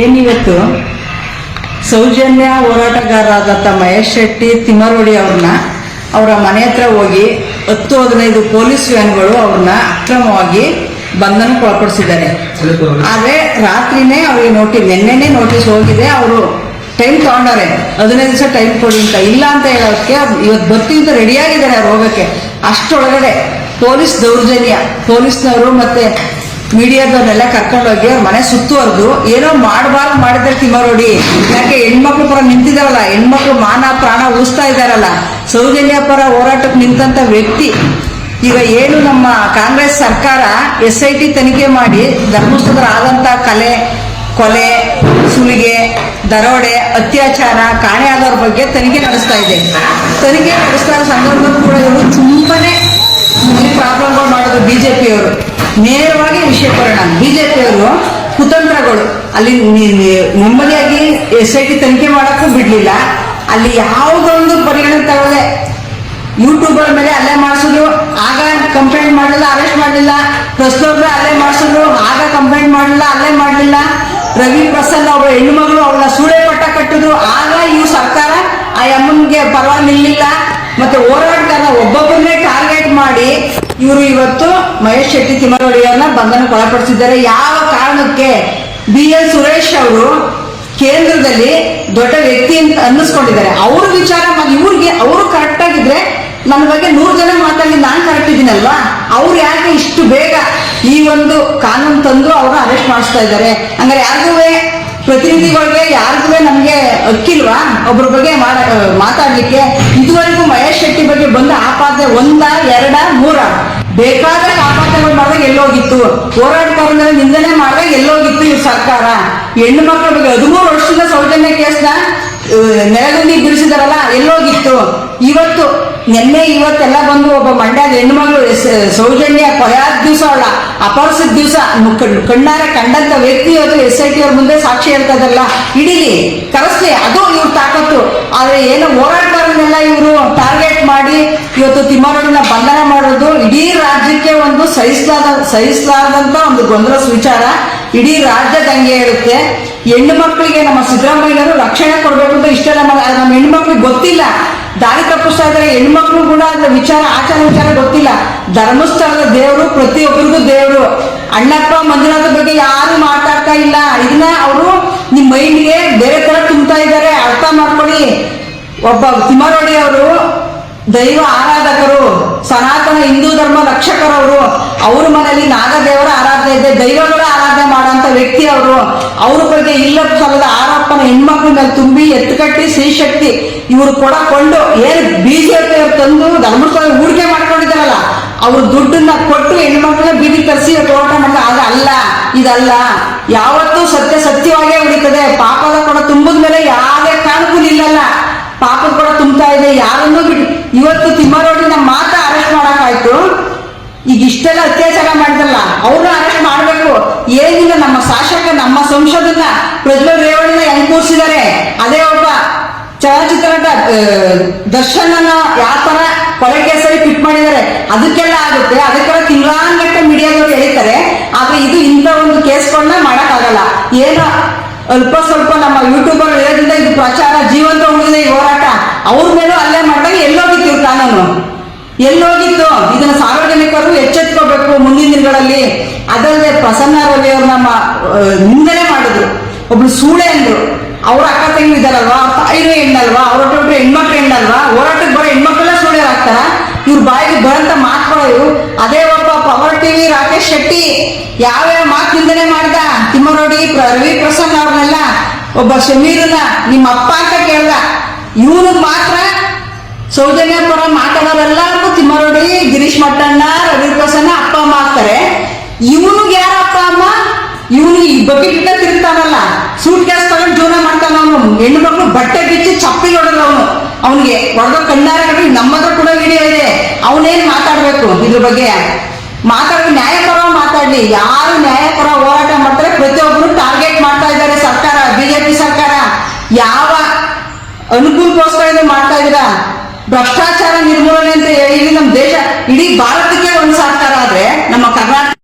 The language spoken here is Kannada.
ಏನಿವತ್ತು? ಸೌಜನ್ಯ ಹೋರಾಟಗಾರರಾದಂಥ ಮಹೇಶ್ ಶೆಟ್ಟಿ ತಿಮ್ಮರೋಡಿ ಅವ್ರನ್ನ ಅವರ ಮನೆ ಹತ್ರ ಹೋಗಿ ಹತ್ತು ಹದಿನೈದು ಪೊಲೀಸ್ ವ್ಯಾನ್ಗಳು ಅವ್ರನ್ನ ಅಕ್ರಮವಾಗಿ ಬಂಧನಕ್ಕೆ ಒಳಪಡಿಸಿದ್ದಾರೆ. ಆದರೆ ರಾತ್ರಿನೇ ಅವ್ರಿಗೆ ನೋಟಿ, ನಿನ್ನೆನೇ ನೋಟಿಸ್ ಹೋಗಿದೆ, ಅವರು ಟೈಮ್ ತಗೊಂಡಾರೆ ಹದಿನೈದು ದಿವಸ ಟೈಮ್ ಕೊಡಿ ಅಂತ. ಇಲ್ಲ ಅಂತ ಹೇಳೋದಕ್ಕೆ ಇವತ್ತು ಬರ್ತೀವಿ ಅಂತ ರೆಡಿಯಾಗಿದ್ದಾರೆ ಅವ್ರು ಹೋಗೋಕ್ಕೆ ಅಷ್ಟೊಳಗಡೆ ಪೊಲೀಸ್ ದೌರ್ಜನ್ಯ, ಪೊಲೀಸ್ನವರು ಮತ್ತೆ ಮೀಡಿಯಾದವ್ರನ್ನೆಲ್ಲ ಕರ್ಕೊಂಡೋಗಿ ಅವ್ರ ಮನೆ ಸುತ್ತುವರೆದು, ಏನೋ ಮಾಡಬಾರ್ದು ಮಾಡಿದ್ರೆ ತಿಮ್ಮರೋಡಿ ಯಾಕೆ ಹೆಣ್ಮಕ್ಳು ಪರ ನಿಂತಿದಾರಲ್ಲ, ಹೆಣ್ಮಕ್ಳು ಮಾನ, ಪ್ರಾಣ ಉಳಿಸ್ತಾ ಇದಾರಲ್ಲ. ಸೌಜನ್ಯ ಪರ ಹೋರಾಟಕ್ಕೆ ನಿಂತಂತ ವ್ಯಕ್ತಿ. ಈಗ ಏನು ನಮ್ಮ ಕಾಂಗ್ರೆಸ್ ಸರ್ಕಾರ ಎಸ್ ಐ ಟಿ ತನಿಖೆ ಮಾಡಿ ಧರ್ಮಸ್ಥಳದ ಆದಂತ ಕಲೆ, ಕೊಲೆ, ಸುಲಿಗೆ, ದರೋಡೆ, ಅತ್ಯಾಚಾರ ಕಾಣೆಯಾದವ್ರ ಬಗ್ಗೆ ತನಿಖೆ ನಡೆಸ್ತಾ ಇದೆ. ತನಿಖೆ ನಡೆಸ್ತಾ ಇರೋ ಕೂಡ ಇವರು ತುಂಬಾನೇ ಪ್ರಾಬ್ಲಮ್ಗಳು ಮಾಡೋದು. ಬಿಜೆಪಿಯವರು ನೇರವಾಗಿ ವಿಷಯ ಬರೋಣ ಬಿಜೆಪಿಯವರು ಕುತಂತ್ರಗಳು. ಅಲ್ಲಿ ನೆಮ್ಮದಿಯಾಗಿ ಎಸ್ ಐ ಟಿ ತನಿಖೆ ಮಾಡಕ್ಕೂ ಬಿಡ್ಲಿಲ್ಲ. ಅಲ್ಲಿ ಯಾವುದೊಂದು ಪರಿಗಣನೆ ತಗೊಳ್ಳೆ. ಯೂಟ್ಯೂಬರ್ ಮೇಲೆ ಅಲ್ಲೇ ಮಾಡಿಸಿದ್ರು. ಆಗ ಕಂಪ್ಲೇಂಟ್ ಮಾಡಲಿಲ್ಲ ಅರೆಸ್ಟ್ ಮಾಡಲಿಲ್ಲ. ಪ್ರಸ್ತುತ ಅಲ್ಲೇ ಮಾಡಿಸಿದ್ರು. ಆಗ ಕಂಪ್ಲೇಂಟ್ ಮಾಡಲಿಲ್ಲ ಅಲ್ಲೇ ಮಾಡಲಿಲ್ಲ. ರವಿ ಪ್ರಸನ್ನ ಅವರ ಹೆಣ್ಣು ಮಗಳು ಅವಳ ಸೂಳೆ ಪಟ್ಟ ಕಟ್ಟಿದ್ರು. ಆಗ ಇವು ಸರ್ಕಾರ ಆ ಅಮ್ಮನಿಗೆ ಪರವಾಗಿ ನಿಲ್ಲಿಲ್ಲ ಮತ್ತೆ ಹೋರಾಟಗಾರ ಒಬ್ಬೊಬ್ಬರನ್ನೇ ಟಾರ್ಗೆಟ್ ಮಾಡಿ ಇವರು ಇವತ್ತು ಮಹೇಶ್ ಶೆಟ್ಟಿ ತಿಮ್ಮರೊಡಿಯವ್ರನ್ನ ಬಂಧನಕ್ಕೆ ಒಳಪಡಿಸಿದ್ದಾರೆ ಯಾವ ಕಾರಣಕ್ಕೆ ಬಿ ಎಲ್ ಸುರೇಶ್ ಅವರು ಕೇಂದ್ರದಲ್ಲಿ ದೊಡ್ಡ ವ್ಯಕ್ತಿ ಅಂತ ಅನ್ನಿಸ್ಕೊಂಡಿದ್ದಾರೆ. ಅವ್ರ ವಿಚಾರ ಇವ್ರಿಗೆ ಅವರು ಕರೆಕ್ಟ್ ಆಗಿದ್ರೆ ನನ್ನ ಬಗ್ಗೆ ನೂರು ಜನ ಮಾತಾಡಿ ನಾನು ಕರೆಕ್ಟ್ ಇದ್ದೀನಲ್ವಾ ಅವ್ರು ಯಾಕೆ ಇಷ್ಟು ಬೇಗ ಈ ಒಂದು ಕಾನೂನು ತಂದು ಅವರು ಅರೆಸ್ಟ್ ಮಾಡಿಸ್ತಾ ಇದ್ದಾರೆ? ಹಂಗಾರೆ ಯಾರಿಗೂ ಪ್ರತಿನಿಧಿಗಳಿಗೆ, ಯಾರಿಗೂ ನಮಗೆ ಅಕ್ಕಿಲ್ವಾ ಒಬ್ಬರ ಬಗ್ಗೆ ಮಾತಾಡ್ಲಿಕ್ಕೆ? ಇದುವರೆಗೂ ಮಹೇಶ್ ಶೆಟ್ಟಿ ಬಗ್ಗೆ ಬಂದ ಆಪಾದ್ರೆ ಒಂದ, ಎರಡ, ಮೂರ? ಬೇಕಾದ ಆಪಾದನೆಗಳು ಮಾಡಿದಾಗ ಎಲ್ಲೋಗಿತ್ತು. ಬಂದ್ರೆ ನಿಂದನೆ ಮಾಡಿದಾಗ ಎಲ್ಲೋಗಿತ್ತು ಈ ಸರ್ಕಾರ. ಹೆಣ್ಣು ಮಕ್ಕಳ ಬಗ್ಗೆ ಹದಿಮೂರು ವರ್ಷದ ಸೌಜನ್ಯ ಕೇಸ್ನ ನೆಲದಲ್ಲಿ ಬಿಡಿಸಿದಾರಲ್ಲ ಎಲ್ಲೋಗಿತ್ತು. ಇವತ್ತು, ನಿನ್ನೆ ಇವತ್ತೆಲ್ಲ ಬಂದು ಒಬ್ಬ ಮಂಡ್ಯದ ಹೆಣ್ಮಗಳು ಸೌಜನ್ಯ ಕೊಯಾದ ದಿವಸ ಅವಳ, ಅಪಹರಿಸಿದ ದಿವಸ. ಕಣ್ಣಾರ ಕಂಡಂತ ವ್ಯಕ್ತಿ ಅದು ಎಸ್ ಐ ಟಿ ಅವ್ರ ಮುಂದೆ ಸಾಕ್ಷಿ ಹೇಳ್ತದಲ್ಲ ಇಡೀ ಕರೆಸ್ಲಿ, ಅದು ಇವ್ರ ತಾಕತ್ತು. ಆದ್ರೆ ಏನೋ ಏನು ಹೋರಾಟಗಾರನ್ನೆಲ್ಲ ಇವರು ಟಾರ್ಗೆಟ್ ಮಾಡಿ ಇವತ್ತು ತಿಮ್ಮರನ್ನ ಬಂಧನ ಮಾಡೋದು ಇಡೀ ರಾಜ್ಯಕ್ಕೆ ಒಂದು ಸಹಿಸಲಾದ ಸಹಿಸಲಾದಂತ ಒಂದು ಗೊಂದಲ ವಿಚಾರ. ಇಡೀ ರಾಜ್ಯ ದಂಗೆ ಇರುತ್ತೆ. ಹೆಣ್ಣು ಮಕ್ಕಳಿಗೆ ನಮ್ಮ ಸಿದ್ದರಾಮಯ್ಯನವರು ರಕ್ಷಣೆ ಕೊಡಬೇಕು ಅಂತ ಇಷ್ಟೆಲ್ಲ ನಮ್ಮ ಹೆಣ್ಣು ಮಕ್ಳಿಗೆ ಗೊತ್ತಿಲ್ಲ. ದಾರಿ ತಪ್ಪಿಸ್ತಾ ಇದ್ದಾರೆ. ಹೆಣ್ಮಕ್ಳು ಕೂಡ ಅದ್ರ ವಿಚಾರ, ಆಚಾರ, ವಿಚಾರ ಗೊತ್ತಿಲ್ಲ. ಧರ್ಮಸ್ಥಳದ ದೇವರು, ಪ್ರತಿಯೊಬ್ಬರಿಗೂ ದೇವರು. ಅಣ್ಣಪ್ಪ ಮಂಜುನಾಥ ಬಗ್ಗೆ ಯಾರು ಮಾತಾಡ್ತಾ ಇಲ್ಲ. ಇದನ್ನ ಅವರು ನಿಮ್ ಮೈಂಡ್ಗೆ ಬೇರೆ ತರ ಒಬ್ಬ ತಿಮರೊಡೆಯವರು ದೈವ ಆರಾಧಕರು, ಸನಾತನ ಹಿಂದೂ ಧರ್ಮ ರಕ್ಷಕರವರು, ಅವ್ರ ಮನೆಯಲ್ಲಿ ನಾಗದೇವರ ಆರಾಧನೆ ಇದೆ, ದೈವಗಳ ಆರಾಧನೆ ಮಾಡುವಂತ ವ್ಯಕ್ತಿ ಅವರು, ಅವ್ರ ಬಗ್ಗೆ ಇಲ್ಲ ಸಲದ ಆರೋಪನ ಹೆಣ್ಮಕ್ಳ ಮೇಲೆ ತುಂಬಿ ಎತ್ತುಕಟ್ಟಿ ಶ್ರೀಶಕ್ತಿ ಇವರು ಕೊಡಕೊಂಡು ಏನು ಬಿಜೆಪಿ ಅವ್ರು ತಂದು ಧರ್ಮಸ್ಥಳ ಹೂಡಿಕೆ ಮಾಡ್ಕೊಂಡಿದ್ದಾರಲ್ಲ, ಅವ್ರ ದುಡ್ಡನ್ನ ಕೊಟ್ಟು ಹೆಣ್ಮಕ್ಳನ್ನ ಬೀದಿ ತರಿಸಿ ತೋಟ ಮಾಡ ಆಗ ಅಲ್ಲ, ಇದಲ್ಲ, ಯಾವತ್ತೂ ಸತ್ಯ ಸತ್ಯವಾಗೇ ಉಳಿತದೆ ಪಾಪದ ಕೊಡ ತುಂಬಿದ ಮೇಲೆ ಯಾವುದೇ ಕಾರಣಕ್ಕೂ ನಿಲ್ಲಲ್ಲ ಪಾಪದ ಕೂಡ ಇದೆ ಯಾರನ್ನೂ ಬಿಡಿ. ಇವತ್ತು ತಿಮ್ಮರೋಡಿ ನಮ್ಮ ಮಾತ್ರ ಅರೆಸ್ಟ್ ಮಾಡಕ್ಕಾಯ್ತು. ಈಗ ಇಷ್ಟೆಲ್ಲ ಅತ್ಯಾಚಾರ ಮಾಡಿದಲ್ಲ ಅವ್ರನ್ನ ಅರೆಸ್ಟ್ ಮಾಡಬೇಕು. ಏನಿಲ್ಲ ನಮ್ಮ ಶಾಸಕ ನಮ್ಮ ಸಂಸದನ್ನ ಪ್ರಜ್ವಲ್ ರೇವಣ್ಣ ಹೆಂಗ್ ಕೂರಿಸಿದ್ದಾರೆ ಅದೇ ಒಬ್ಬ ಚಲನಚಿತ್ರ ಆ, ದರ್ಶನನ ಯಾವ ತರ ಕೊಲೆ ಕೇಸಲ್ಲಿ ಫಿಟ್ ಮಾಡಿದ್ದಾರೆ ಅದಕ್ಕೆಲ್ಲ ಆಗುತ್ತೆ. ಅದಕ್ಕೆಲ್ಲ ತಿಂಗಳಾನ್ಗಟ್ಟೆ ಮೀಡಿಯಾದವ್ರು ಹೇಳ್ತಾರೆ. ಆದ್ರೆ ಇದು ಇಂಥ ಒಂದು ಕೇಸ್ಗಳನ್ನ ಮಾಡಕ್ಕಾಗಲ್ಲ. ಏನೋ ಅಲ್ಪ ಸ್ವಲ್ಪ ನಮ್ಮ ಯೂಟ್ಯೂಬರ್ ಇರೋದ್ರಿಂದ ಇದು ಪ್ರಚಾರ ಜೀವಂತ ಉಳಿದಿದೆ ಹೋರಾಟ. ಅವ್ರ ಮೇಲೂ ಅಲ್ಲೇ ಮಾಡಿದಾಗ ಎಲ್ಲೋಗಿತ್ತು ಇವ್ರ ಕಾನೂನು. ಎಲ್ಲೋಗಿತ್ತು. ಇದನ್ನ ಸಾರ್ವಜನಿಕರು ಎಚ್ಚೆತ್ಕೋಬೇಕು ಮುಂದಿನ ದಿನಗಳಲ್ಲಿ. ಅದಲ್ಲದೆ ಪ್ರಸನ್ನ ರವಿ ಅವ್ರು ನಮ್ಮ ನಿಂದನೆ ಮಾಡಿದ್ರು. ಒಬ್ಳು ಸೂಳೆ ಅಂದ್ರು. ಅವ್ರ ಅಕ್ಕ ತಂಗಿ ಇದಾರಲ್ವಾ ಅವ್ರ ತಾಯಿನೂ ಹೆಣ್ಣಲ್ವಾ? ಅವ್ರ ಒಬ್ಬೊಬ್ರು ಹೆಣ್ಮಕ್ಳು ಹೆಣ್ಣಲ್ವಾ? ಹೋರಾಟಕ್ಕೆ ಬರೋ ಹೆಣ್ಮಕ್ಳೆಲ್ಲ ಸೂಳೆ ಆಗ್ತಾರ? ಇವ್ರ ಬಾಯಿಗೆ ಬರಂತ ಮಾತುಗಳು ಅದೇ ಒಬ್ಬ ಪವರ್ ಟಿವಿ ರಾಕೇಶ್ ಶೆಟ್ಟಿ ಯಾವ್ಯಾವ ಮಾತು ನಿಂದನೆ ಮಾಡ್ದ? ತಿಮ್ಮರೋಡಿ ರವಿ ಪ್ರಸನ್ನ ಅವ್ರನ್ನೆಲ್ಲ. ಒಬ್ಬ ಶಮೀರನ್ನ ನಿಮ್ಮ ಅಪ್ಪ ಅಂತ ಕೇಳ್ದ. ಇವನು ಮಾತ್ರ ಸೌಜನ್ಯ ಪರ ಮಾತಾಡೋರೆಲ್ಲರಿಗೂ ತಿಮ್ಮರೋಡಿ, ಗಿರೀಶ್ ಮಟ್ಟಣ್ಣ ರವಿ ಪ್ರಸನ್ನ ಅಪ್ಪ ಅಮ್ಮ ಆಗ್ತಾರೆ. ಇವನಿಗೆ ಯಾರ ಅಪ್ಪ ಅಮ್ಮ? ಇವನು ಈ ಬಕೆಟ್ ತಿರ್ತಾನಲ್ಲ ಸೂಟ್ ಗ್ಯಾಸ್ ತಗೊಂಡು ಜೀವನ ಮಾಡ್ತಾನ ಅವನು. ಹೆಣ್ಣು ಮಕ್ಕಳು ಬಟ್ಟೆ ಬಿಚ್ಚಿ ಚಪ್ಪಿ ಹೊಡೆದ ಅವನು. ಅವನಿಗೆ ಹೊಡೆದ ಕಣ್ಣಾರ ಕಂಡ್ರೆ ನಮ್ಮ ಕೂಡ ವಿಡಿಯೋ ಇದೆ. ಅವನೇನ್ ಮಾತಾಡ್ಬೇಕು? ಇದ್ರ ಬಗ್ಗೆ ಮಾತಾಡಿ ನ್ಯಾಯಪರ ಮಾತಾಡ್ಲಿ. ಯಾರು ನ್ಯಾಯಪರ ಹೋರಾಟ ಮಾಡ್ತಾರೆ ಪ್ರತಿಯೊಬ್ಬರು ಅನುಕೂಲಕ್ಕೋಸ್ಕರ ಮಾಡ್ತಾ ಇದೀರಾ ಭ್ರಷ್ಟಾಚಾರ ನಿರ್ಮೂಲನೆ ಅಂತ ಹೇಳಿ ನಮ್ಮ ದೇಶ ಇಡೀ ಭಾರತಕ್ಕೆ ಒಂದು ಸಾಕಾರ ಆದ್ರೆ ನಮ್ಮ ಕರ್ನಾಟಕ